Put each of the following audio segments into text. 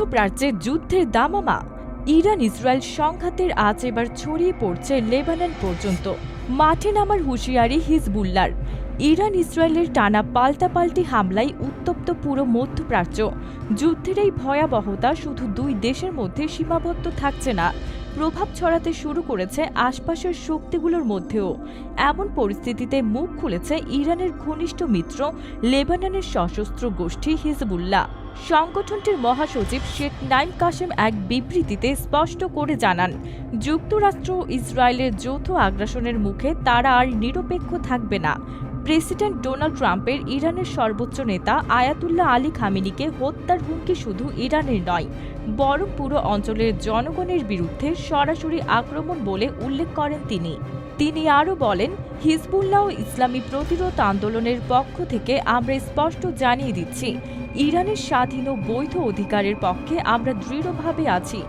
মধ্যপ্রাচ্যে যুদ্ধের দামামা, ইরান ইসরায়েল সংঘাতের আজ এবার ছড়িয়ে পড়ছে লেবানন পর্যন্ত। মাঠে নামার হুঁশিয়ারি হিজবুল্লার ইরান ইসরায়েলের টানা পাল্টাপাল্টি হামলায় উত্তপ্ত পুরো মধ্যপ্রাচ্য। যুদ্ধের এই ভয়াবহতা শুধু দুই দেশের মধ্যে সীমাবদ্ধ থাকছে না প্রভাব ছড়াতে শুরু করেছে আশপাশের শক্তিগুলোর মধ্যেও। এমন পরিস্থিতিতে মুখ খুলেছে ইরানের ঘনিষ্ঠ মিত্র, লেবাননের সশস্ত্র গোষ্ঠী হিজবুল্লাহ। সংগঠনটির মহাসচিব শেখ নাইম কাশেম এক বিবৃতিতে স্পষ্ট করে জানান, যুক্তরাষ্ট্র ইসরায়েলের যৌথ আগ্রাসনের মুখে তারা আর নিরপেক্ষ থাকবে না। প্রেসিডেন্ট ডোনাল্ড ট্রাম্পের ইরানের সর্বোচ্চ নেতা আয়াতুল্লাহ আলী খামিনিকে হত্যার হুমকি শুধু ইরানের নয়, বরং পুরো অঞ্চলের জনগণের বিরুদ্ধে সরাসরি আক্রমণ বলে উল্লেখ করেন তিনি। তিনি আরও বলেন, হিজবুল্লাহ ইসলামী প্রতিরোধ আন্দোলনের পক্ষ থেকে আমরা স্পষ্ট জানিয়ে দিচ্ছি, ইরানের স্বাধীন ও বৈধ অধিকারের পক্ষে আমরা দৃঢ়ভাবে আছি।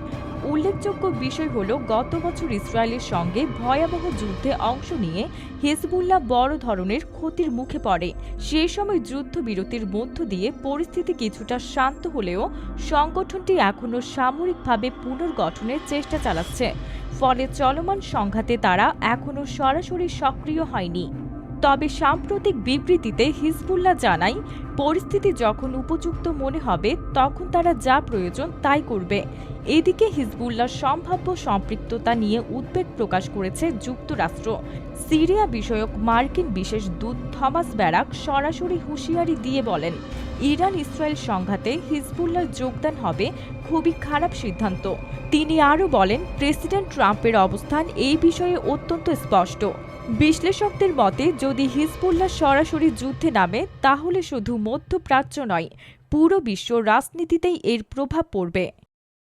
উল্লেখযোগ্য বিষয় হল, গত বছর ইসরায়েলের সঙ্গে ভয়াবহ যুদ্ধে অংশ নিয়ে হিজবুল্লাহ বড় ধরনের ক্ষতির মুখে পড়ে। সেই সময় যুদ্ধবিরতির মধ্য দিয়ে পরিস্থিতি কিছুটা শান্ত হলেও সংগঠনটি এখনও সামরিকভাবে পুনর্গঠনের চেষ্টা চালাচ্ছে। ফলে চলমান সংঘাতে তারা এখনও সরাসরি সক্রিয় হয়নি। তবে সাম্প্রতিক বিবৃতিতে হিজবুল্লাহ জানায়, পরিস্থিতি যখন উপযুক্ত মনে হবে, তখন তারা যা প্রয়োজন তাই করবে। এদিকে হিজবুল্লাহর সম্ভাব্য সম্পৃক্ততা নিয়ে উদ্বেগ প্রকাশ করেছে যুক্তরাষ্ট্র। সিরিয়া বিষয়ক মার্কিন বিশেষ দূত থমাস ব্যারাক সরাসরি হুঁশিয়ারি দিয়ে বলেন, ইরান ইসরায়েল সংঘাতে হিজবুল্লাহর যোগদান হবে খুবই খারাপ সিদ্ধান্ত। তিনি আরও বলেন, প্রেসিডেন্ট ট্রাম্পের অবস্থান এই বিষয়ে অত্যন্ত স্পষ্ট। বিশ্লেষকদের মতে, যদি হিজবুল্লাহ সরাসরি যুদ্ধে নামে, তাহলে শুধু মধ্যপ্রাচ্য নয়, পুরো বিশ্ব রাজনীতিতেই এর প্রভাব পড়বে।